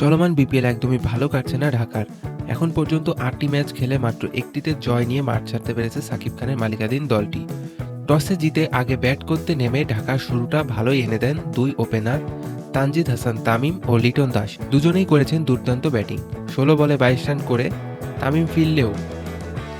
চলমান বিপিএল একদমই ভালো কাটছে না ঢাকার। এখন পর্যন্ত আটটি ম্যাচ খেলে মাত্র একটিতে জয় নিয়ে মাঠ ছাড়তে পেরেছে সাকিব খানের মালিকাধীন দলটি। টসে জিতে আগে ব্যাট করতে নেমে ঢাকার শুরুটা ভালোই এনে দেন দুই ওপেনার তানজিদ হাসান, তামিম ও লিটন দাস। দুজনেই করেছেন দুর্দান্ত ব্যাটিং। ষোলো বলে বাইশ রান করে তামিম ফিরলেও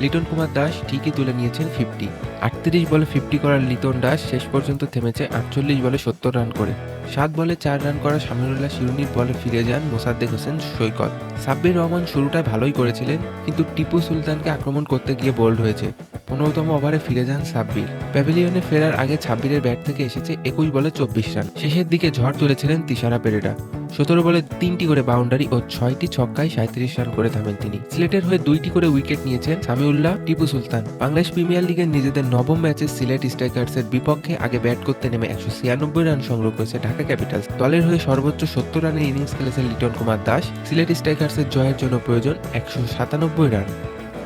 লিটন কুমার দাস ঠিকই তুলে নিয়েছেন ফিফটি। আটত্রিশ বলে ফিফটি করার লিটন দাস শেষ পর্যন্ত থেমেছে আটচল্লিশ বলে সত্তর রান করে। সাত বলে চার রান করা শামিরুল্লাহ শিরুনির বলে ফিরে যান মোসাদ্দেক হোসেন সৈকত। সাব্বির রহমান শুরুটা ভালোই করেছিলেন, কিন্তু টিপু সুলতানকে আক্রমণ করতে গিয়ে বোল্ড হয়েছে। পনেরোতম ওভারে ফিরে যান সাব্বির। প্যাভিলিয়নে ফেরার আগে ছাব্বিরের ব্যাট থেকে এসেছে একুশ বলে চব্বিশ রান। শেষের দিকে ঝড় তুলেছিলেন তিশারা পেরেরা। সতেরো বলে তিনটি করে বাউন্ডারি ও ছয়টি ছক্কায় সাঁত্রিশ রান করে থামেন তিনি। সিলেটের হয়ে দুইটি করে উইকেট নিয়েছেন সামিউল্লাহ টিপু সুলতান। বাংলাদেশ প্রিমিয়ার লিগের নিজেদের নবম ম্যাচে সিলেট স্ট্রাইকার্সের বিপক্ষে আগে ব্যাট করতে নেমে একশো ছিয়ানব্বই রান সংগ্রহ করেছে ঢাকা ক্যাপিটালস। দলের হয়ে সর্বোচ্চ সত্তর রানের ইনিংস খেলেছেন লিটন কুমার দাস। সিলেট স্ট্রাইকার্সের জয়ের জন্য প্রয়োজন একশো সাতানব্বই রান।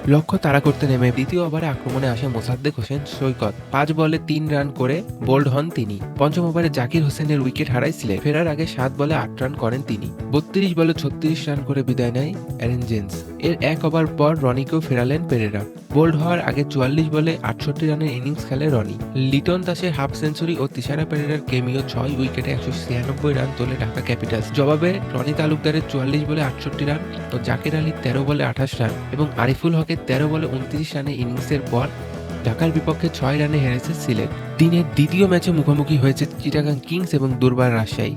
লক্ষ্য তারা করতে নেমে দ্বিতীয় ওভারে আক্রমণে আসে মোসাদ্দেক হোসেন সৈকত। পাঁচ বলে তিন রান করে বোল্ড হন তিনি। পঞ্চম ওভারে জাকির হোসেনের উইকেট হারায় সিলেট ফেরার আগে সাত বলে আট রান করেন তিনি। বত্রিশ বলে ছত্রিশ রান করে বিদায় নেয় অ্যারেঞ্জেন্স এর এক ওভার পর রনিকেও ফেরালেন পেরেরা। বোল্ড হওয়ার আগে চুয়াল্লিশ বলে আটষট্টি রানের ইনিংস খেলে রনি। লিটন দাসের হাফ সেঞ্চুরি ও তিশারা পেরেরার কেমিও ছয় উইকেটে একশো ছিয়ানব্বই রান তোলে ঢাকা ক্যাপিটালস। জবাবে রনি তালুকদারের চুয়াল্লিশ বলে আটষট্টি রান ও জাকির আলীর তেরো বলে আঠাশ রান এবং আরিফুল হকের তেরো বলে উনত্রিশ রানের ইনিংসের পর ঢাকার বিপক্ষে ছয় রানে হেরেছে সিলেট। দিনের দ্বিতীয় ম্যাচে মুখোমুখি হয়েছে চিটাগাং কিংস এবং দুর্বার রাজশাহী।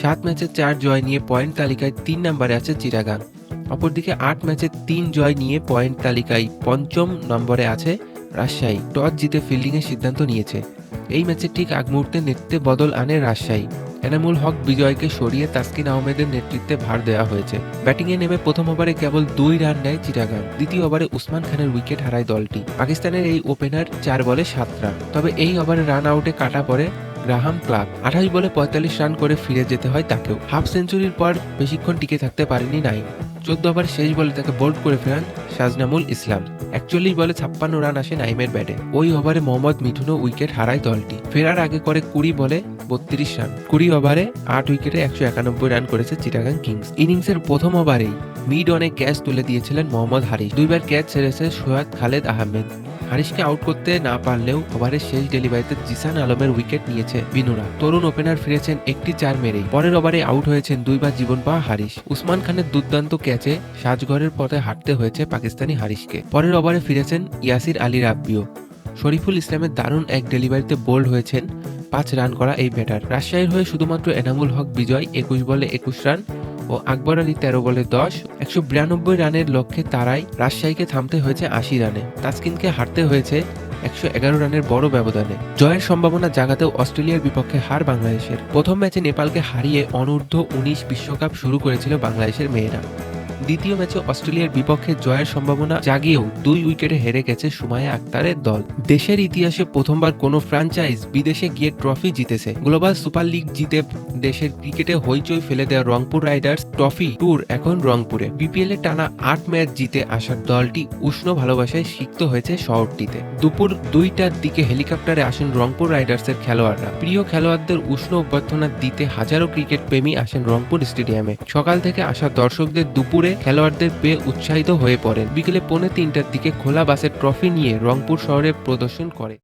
সাত ম্যাচে চার জয় নিয়ে পয়েন্ট তালিকায় তিন নম্বরে আছে চিটাগাং। অপরদিকে আট ম্যাচে তিন জয় নিয়ে পয়েন্ট তালিকায় পঞ্চম নম্বরে আছে রাজশাহী। টস জিতে ফিল্ডিংয়ের সিদ্ধান্ত নিয়েছে। এই ম্যাচে ঠিক আগ মুহূর্তে নেতৃত্বে বদল আনে রাজশাহী। এনামুল হক বিজয়কে সরিয়ে তাসকিন আহমেদের নেতৃত্বে ভার দেওয়া হয়েছে। ব্যাটিংয়ে নেমে প্রথম ওভারে কেবল দুই রান নেয় চিটাগাং। দ্বিতীয় ওভারে উসমান খানের উইকেট হারায় দলটি। পাকিস্তানের এই ওপেনার চার বলে সাত রান। তবে এই ওভারে রান আউটে কাটা পড়ে গ্রাহাম ক্লাব। আঠাশ বলে পঁয়তাল্লিশ রান করে ফিরে যেতে হয় তাকেও। হাফ সেঞ্চুরির পর বেশিক্ষণ টিকে থাকতে পারেনি নাই চোদ্দ ওভার শেষ বলে তাকে বোল্ড করে ফেরান শাজনামুল ইসলাম। একচল্লিশ বলে ছাপ্পান্ন রান আসে নাইমের ব্যাটে। ওই ওভারে মোহাম্মদ মিঠুনও উইকেট হারায় দলটি। ফেরার আগে করে কুড়ি বলে বত্রিশ রান। কুড়ি ওভারে আট উইকেটে একশো একানব্বই রান করেছে চিটাগাং কিংস। ইনিংসের প্রথম ওভারেই মিড অনে ক্যাচ তুলে দিয়েছিলেন মোহাম্মদ হারিস দুইবার ক্যাচ ছেড়েছে সৈয়দ খালেদ আহমেদ। হারিসকে আউট করতে না পারলেও ওভারের শেষ ডেলিভারিতে জিসান আলমের উইকেট নিয়েছে বিনুরা। তরুণ ওপেনার ফিরেছেন একটি চার মেরেই। পরের ওভারে আউট হয়েছেন দুইবার জীবন পাওয়া হারিস উসমান খানের দুর্দান্ত ক্যাচে সাজঘরের পথে হাঁটতে হয়েছে পাকিস্তানি হারিসকে পরের ওভারে ফিরেছেন ইয়াসির আলী রাব্বিও। শরীফুল ইসলামের দারুণ এক ডেলিভারিতে বোল্ড হয়েছেন পাঁচ রান করা এই ব্যাটার। রাজশাহীর হয়ে শুধুমাত্র এনামুল হক বিজয়, একুশ বলে একুশ রান ও আকবর আলী তেরো বলে দশ। একশো বিরানব্বই রানের লক্ষ্যে তারাই রাজশাহীকে থামতে হয়েছে আশি রানে। তাসকিনকে হারতে হয়েছে একশো এগারো রানের বড় ব্যবধানে। জয়ের সম্ভাবনা জাগাতেও অস্ট্রেলিয়ার বিপক্ষে হার বাংলাদেশের। প্রথম ম্যাচে নেপালকে হারিয়ে অনূর্ধ্ব উনিশ বিশ্বকাপ শুরু করেছিল বাংলাদেশের মেয়েরা। দ্বিতীয় ম্যাচে অস্ট্রেলিয়ার বিপক্ষে জয়ের সম্ভাবনা জাগিয়েও দুই উইকেটে হেরে গেছে সুমায়া আক্তারের দল। দেশের ইতিহাসে প্রথমবার কোনো ফ্র্যাঞ্চাইজ বিদেশে গিয়ে ট্রফি জিতেছে। গ্লোবাল সুপার লিগ জিতে দেশের ক্রিকেটে হইচই ফেলে দেওয়া রংপুর রাইডার্স ট্রফি ট্যুর এখন রংপুরে। বিপিএল এ টানা আট ম্যাচ জিতে আসার দলটি উষ্ণ ভালোবাসায় সিক্ত হয়েছে শহরটিতে। দুপুর দুইটার দিকে হেলিকপ্টারে আসেন রংপুর রাইডার্সের খেলোয়াড়রা। প্রিয় খেলোয়াড়দের উষ্ণ অভ্যর্থনা দিতে হাজারো ক্রিকেট প্রেমী আসেন রংপুর স্টেডিয়ামে। সকাল থেকে আসা দর্শকদের দুপুরে খেলোয়াড়দের পেয়ে উৎসাহিত হয়ে পড়েন। বিকেলে পৌনে তিনটার দিকে খোলা বাসের ট্রফি নিয়ে রংপুর শহরে প্রদর্শন করে।